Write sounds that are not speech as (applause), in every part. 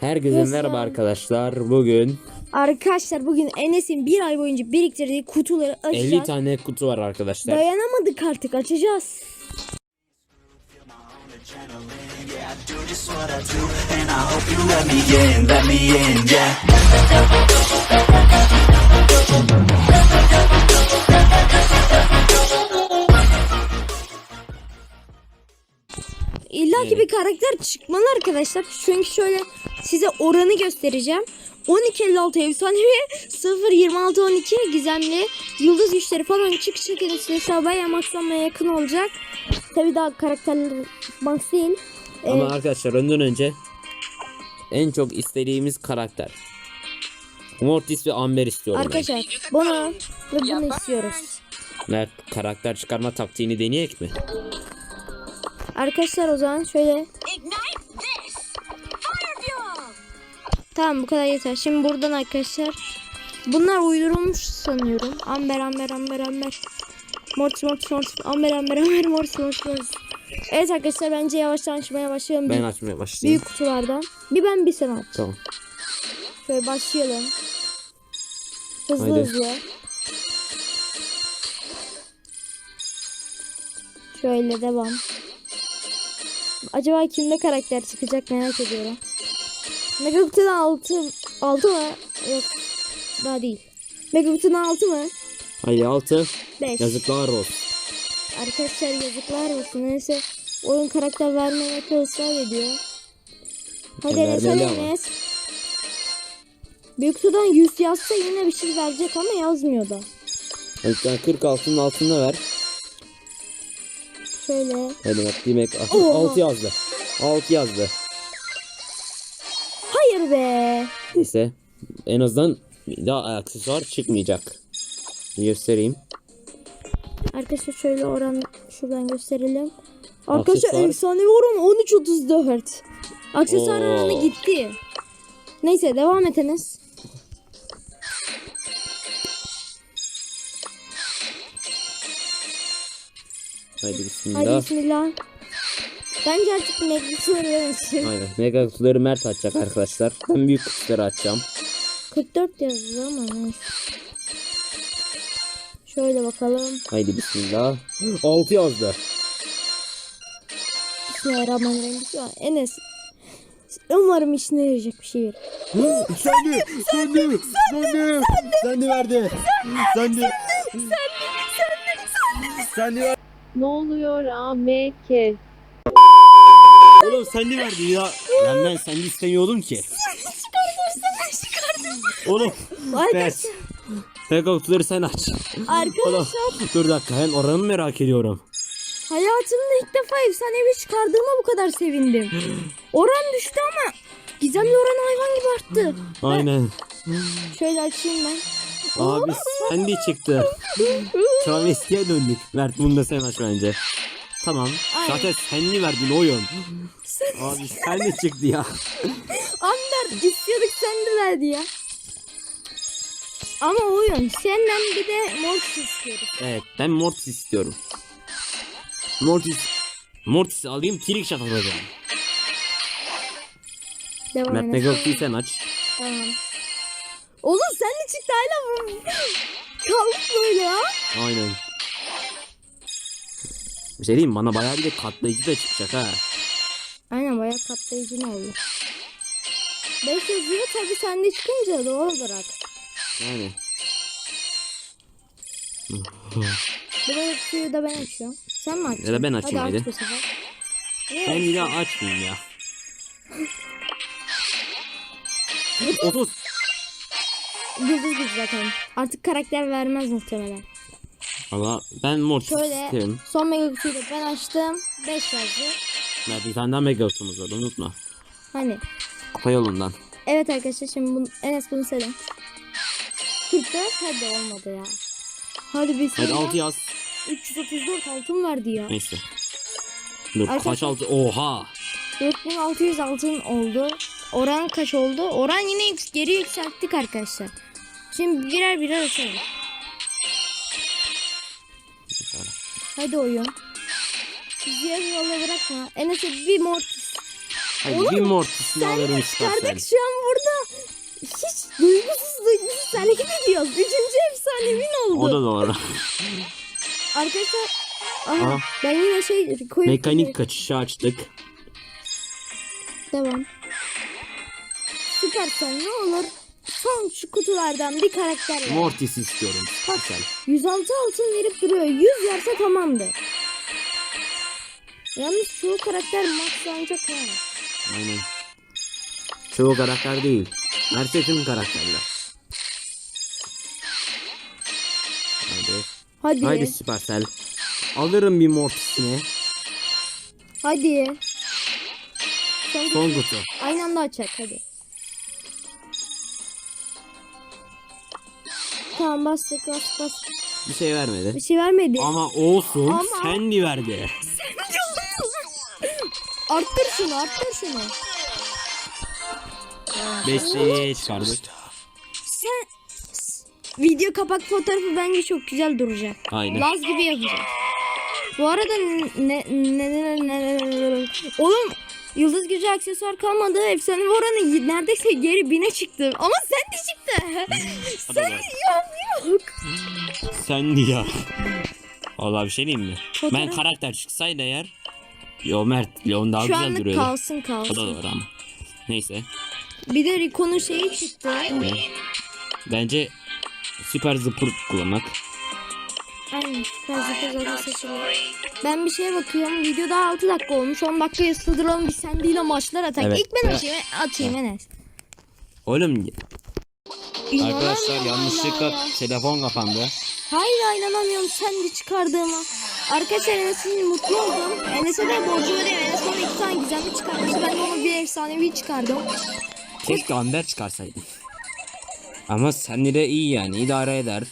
Herkese Nasıl merhaba arkadaşlar. Bugün Arkadaşlar bugün Enes'in bir ay boyunca biriktirdiği kutuları 50 açacağız. tane kutu var arkadaşlar. Dayanamadık artık açacağız. İlla ki bir karakter çıkmalı arkadaşlar. Çünkü şöyle size oranı göstereceğim. 1256 efsanevi 026 12 gizemli yıldız güçleri falan çık çıkın hesabı bayağı maxlanmaya yakın olacak. Tabi daha karakterler max değil. Ee, Ama arkadaşlar önden önce en çok istediğimiz karakter. Mortis ve Amber istiyorum arkadaşlar bunu ve bunu istiyoruz. Mert karakter çıkarma taktiğini deneyek mi? Arkadaşlar o zaman şöyle Tamam bu kadar yeter. Şimdi buradan arkadaşlar bunlar uydurulmuş sanıyorum. Amber amber amber amber. Mortis mortis mortis amber amber amber mortis mortis mortis. Evet arkadaşlar bence yavaştan açmaya başlayalım. Ben Büyük, açmaya başlayayım. büyük kutulardan. Bir ben bir sen aç. Tamam. Şöyle başlayalım. Hızlı Haydi. hızlı. Şöyle devam. Acaba kimde karakter çıkacak merak ediyorum. Mega kutudan 6 6 mı? Yok. Daha değil. Mega kutudan 6 mı? Haydi 6. 5. Yazıklar olsun. Arkadaşlar yazıklar olsun. Neyse oyun karakter vermemekte ısrar ediyor. Hadi Enes hadi. Enes. Büyük kutudan 100 yazsa yine bir şey verecek ama yazmıyor da. Hadi sen 40 altının altında ver. Şöyle. Hadi Mert demek Oha. 6 yazdı. 6 yazdı. Be. Neyse. En azından daha aksesuar çıkmayacak. Göstereyim. Arkadaşlar şöyle oran şuradan gösterelim. Arkadaşlar Aksesuar. efsanevi oran 13.34. Aksesuar Oo. oranı gitti. Neyse devam et Enes. Haydi bismillah. Hadi bismillah. Bence artık meclisleri verirsin. Aynen. Mega kutuları Mert açacak arkadaşlar. Ben büyük kutuları açacağım. 44 yazıyor ama neyse. Şöyle bakalım. Haydi bismillah. 6 yazdı. Bismillahirrahmanirrahim. Bismillah. Enes. Umarım işine yarayacak bir şey verir. Sen de, sen de, sen de, sen de verdi. Sen de, sen de Ne oluyor AMK? Oğlum sen de verdi ya. Lan ben sen de istemiyordum ki. Oğlum. Arkadaşlar. Evet. Mega kutuları sen aç. Oğlum. Arkadaşlar. Dur dakika ben oranı merak ediyorum. Hayatımda ilk defa efsanevi çıkardığıma bu kadar sevindim. Oran düştü ama gizemli oran hayvan gibi arttı. Aynen. Şöyle açayım ben. Abi sen de çıktı. Travestiye döndük. Mert bunu da sen aç bence. Tamam. Aynen. Zaten sen de verdin oyun. Abi sen de çıktı ya. Ander istiyorduk sen de verdi ya. Ama oyun senden bir de mortis istiyoruz. Evet ben Mortis istiyorum. Mortis. Mortis alayım trick shot alacağım. Devam Mert kutuyu sen aç. Tamam. Oğlum sen de çıktı hala bu. Kaldık böyle ya. Aynen. Bir şey diyeyim bana bayağı bir de katlayıcı da çıkacak ha. Aynen bayağı katlayıcı ne oldu. 5 yazıyor tabi sende çıkınca doğal olarak. Yani. Bu suyu da ben açıyorum. Sen mi açacaksın? Ya da ben açayım hadi. hadi. Ben daha açmayayım ya. 30. Yıldız gücü zaten. Artık karakter vermez muhtemelen. Valla ben Mortis Şöyle istiyorum. son mega kutuyu da ben açtım. 5 yazdı. Mert bir tane daha mega kutumuz var unutma. Hani. Kupa yolundan. Evet arkadaşlar şimdi bunu, Enes bunu söyle. 44 hadi olmadı ya. Hadi bir Hadi sonra 6 yaz. 334 altın verdi ya. Neyse. Dur kaç Arkadaşlar- altı? Oha. 4600 altın oldu. Oran kaç oldu? Oran yine yük- geri yükselttik arkadaşlar. Şimdi birer birer açalım. Hadi oyun. Yarı yola bırakma. Enes'e bir mortis Hadi bir mortisini alırım Supercell. Çıkardık şu an burada. Hiç duygusuz duygusuz hareket ediyoruz. Üçüncü efsanemin oldu. O da doğru. Arkadaşlar (laughs) aha, Aha. ben yine şey koyup Mekanik kaçışı açtık. Devam. Süpersen ne olur son şu kutulardan bir karakter ver. Mortis istiyorum Supercell. 106 altın verip duruyor. 100 verse tamamdır. Yalnız çoğu karakter maxlanacak ha. Aynen. Çoğu karakter değil. Neredeyse tüm karakterler. Hadi. Hadi. Haydi Hadi. Supercell. Alırım bir mortisini. Son, Son kutu. Aynı anda açacak hadi. Tamam bastık bas bas. Bir şey vermedi. Bir şey vermedi. Ama olsun. Ama- Sandy verdi. Arttır şunu arttır şunu. Beşliği çıkardık. Sen video kapak fotoğrafı bence çok güzel duracak. Aynen. Laz gibi yapacak. Bu arada ne ne ne ne ne oğlum Yıldız gücü aksesuar kalmadı. Efsane oranı neredeyse geri bine çıktı. Ama sen de çıktı. (laughs) sen bak. yok yok. Sandy ya. Vallahi bir şey diyeyim mi? Ben Fotoğraf- karakter çıksaydı eğer. Yo Mert Leon daha Şu güzel anlık duruyordu. kalsın O da kalsın. doğru ama. Neyse. Bir de Rico'nun şeyi çıktı. Bence süper zıpır kullanmak. Aynen. Zaten zaten seçiyorum. Ben bir şeye bakıyorum. Video daha 6 dakika olmuş. 10 dakikaya sığdıralım bir sen değil maçlar atak. Evet. İlk ben Ya. atayım. Atayım Enes. Oğlum arkadaşlar yanlışlıkla ya. telefon kapandı. Hayır inanamıyorum sen de çıkardığıma. Arkadaşlar Enes'in mutlu oldum. Enes'e de borcumu ödeyim. Enes bana iki tane gizemli çıkarmıştı. Ben de ona bir efsanevi çıkardım. Keşke Amber çıkarsaydı. Ama Sandy de iyi yani idare eder.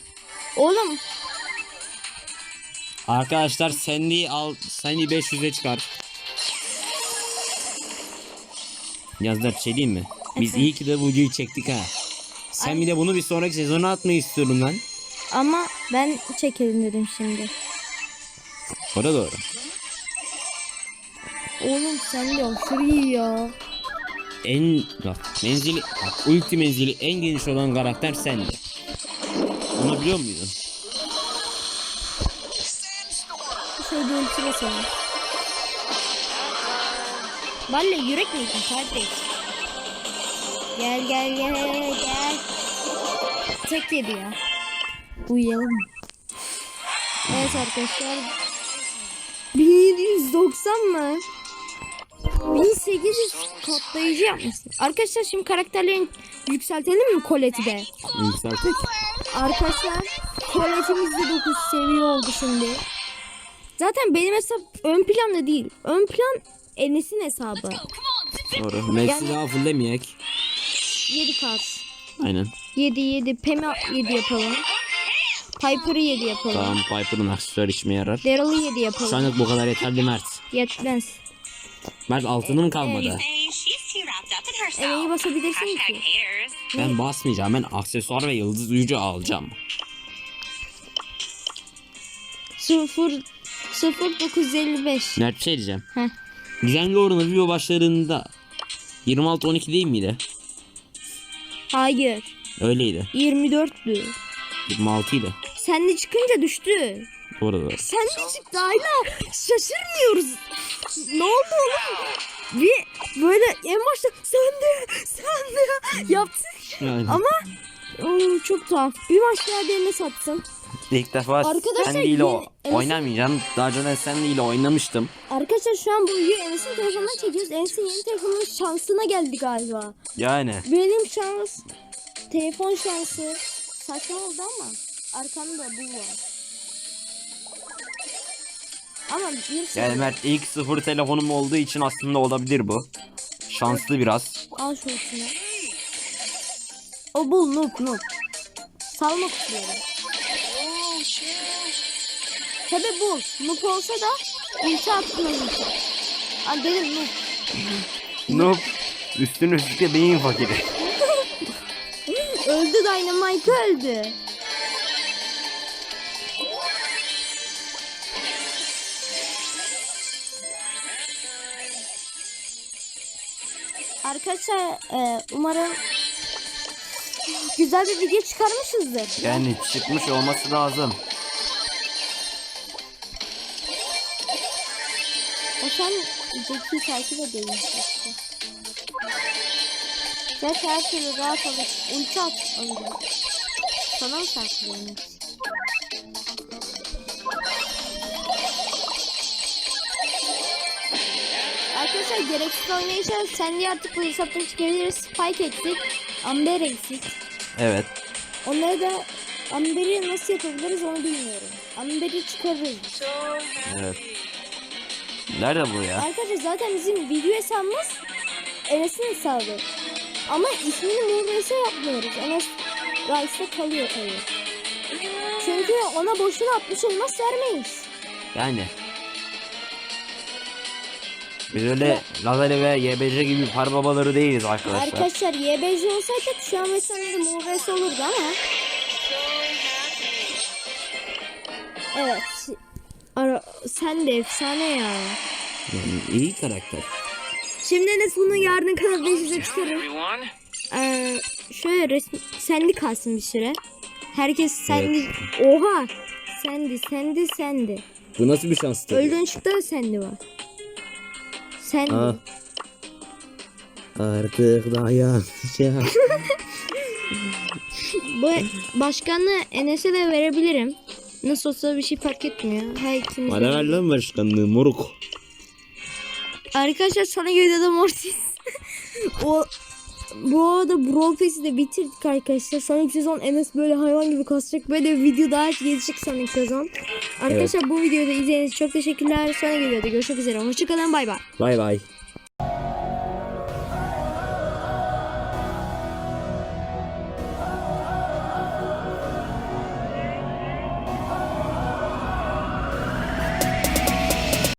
Oğlum Arkadaşlar Sandy al Sandy 500'e çıkar. Yazlar bir şey diyeyim mi? Biz iyi ki de bu videoyu çektik ha. Sen bir de bunu bir sonraki sezona atmayı istiyorum lan. ama ben çekelim dedim şimdi. O da doğru. Oğlum sen de aşırı iyi ya. En bak menzili bak ulti menzili en geniş olan karakter sende. Onu biliyor muydun? Şey bir ulti basalım. Valle yürek miydin kardeş? Gel gel gel gel. Tek yedi ya. Uyuyalım. Evet arkadaşlar. 1790 mı? 1800 katlayıcı yapmışsın. Arkadaşlar şimdi karakterlerin yükseltelim mi Colette'i de? Yükselttik. Arkadaşlar Colette'imiz de 9 seviye oldu şimdi. Zaten benim hesap ön planda değil. Ön plan Enes'in hesabı. Doğru. Max'i daha fullemeyek. 7 kart. Aynen. 7 7 Pemi 7 yapalım. Piper'ı 7 yapalım. Tamam Piper'ın aksesuar işime yarar. Daryl'ı 7 Şu yapalım. anlık bu kadar yeterli Mert. Yetmez. Mert kalmadı. Up in herself. Emeği basabilirsin ki. Ben basmayacağım. Ben aksesuar ve yıldız gücü alacağım. 0 0955. Mert bir şey diyeceğim. Heh. Gizemli oranı video başlarında 26-12 değil miydi? Hayır. Öyleydi. 24'tü. 26 idi. Sen de çıkınca düştü. Doğru doğru. Sen de çıktı hala. Şaşırmıyoruz. Ne oldu oğlum? Bir böyle en başta sen de sen de yaptık. Yani Ama Oo, çok tuhaf. Bir maç daha birine satsın. İlk defa Arkadaşlar Sandy ile yeni- o- Enes'in- oynamayacağım. Daha önce Sandy ile oynamıştım. Arkadaşlar şu an bu videoyu Enes'in telefonundan çekiyoruz. Enes'in yeni telefonunun şansına geldi galiba. Yani. Benim şans, telefon şansı saçma oldu ama arkamda bu var. Ama bir şey Yani Mert ilk sıfır telefonum olduğu için aslında olabilir bu. Şanslı biraz. al şu içine. O bul noob noob. Salmak istiyorum. Tabi bul. Noob olsa da attığına ulti. Aa dedim noob. Noob. Üstüne üstlük beyin fakiri. (laughs) Öldü Dynamite öldü. Arkadaşlar e, umarım güzel bir video çıkarmışızdır. Yani çıkmış olması lazım. Sen Jack'i takip edelim. işte. Jack her türlü rahat alır. Ulti at alır. Sana mı saklıyorum? Arkadaşlar gereksiz oynayışa sen de artık bu hesaptan çıkabiliriz. Spike eksik. Amber eksik. Evet. Onları da Amber'i nasıl yapabiliriz onu bilmiyorum. Amber'i çıkarırız. Evet. Nerede bu ya? Arkadaşlar zaten bizim video hesabımız Enes'in hesabı. Ama ismini Murray'se yapmıyoruz. Enes Rice'da kalıyor tabii. Çünkü ona boşuna 60 elmas vermeyiz. Yani. Biz öyle Lazare ve YBC gibi par babaları değiliz arkadaşlar. Arkadaşlar YBC olsaydı şu an mesela de Murray'se olurdu ama. Evet. Ara, sen de efsane ya. Yani iyi karakter. Şimdi Enes bunu yarın kadar 500'e çıkarır. Ee, şöyle resmi, sendi kalsın bir süre. Herkes sendi. Oha! Sendi, sendi, sendi. Bu nasıl bir şanstı? Öldüğün çıktı da sendi var. Sendi. Aa. Artık dayan. (laughs) Bu başkanlığı Enes'e de verebilirim. Nasıl olsa bir şey fark etmiyor. Her ikimiz Bana ver lan başkanlığı moruk. Arkadaşlar sonra videoda Mortis. (laughs) o bu arada Brawl Pass'i de bitirdik arkadaşlar. Sonraki sezon Enes böyle hayvan gibi kasacak. Böyle bir video daha gelecek sonraki sezon. Arkadaşlar bu videoyu da izlediğiniz için çok teşekkürler. Sonraki videoda görüşmek üzere. Hoşçakalın bay bay. Bay bay.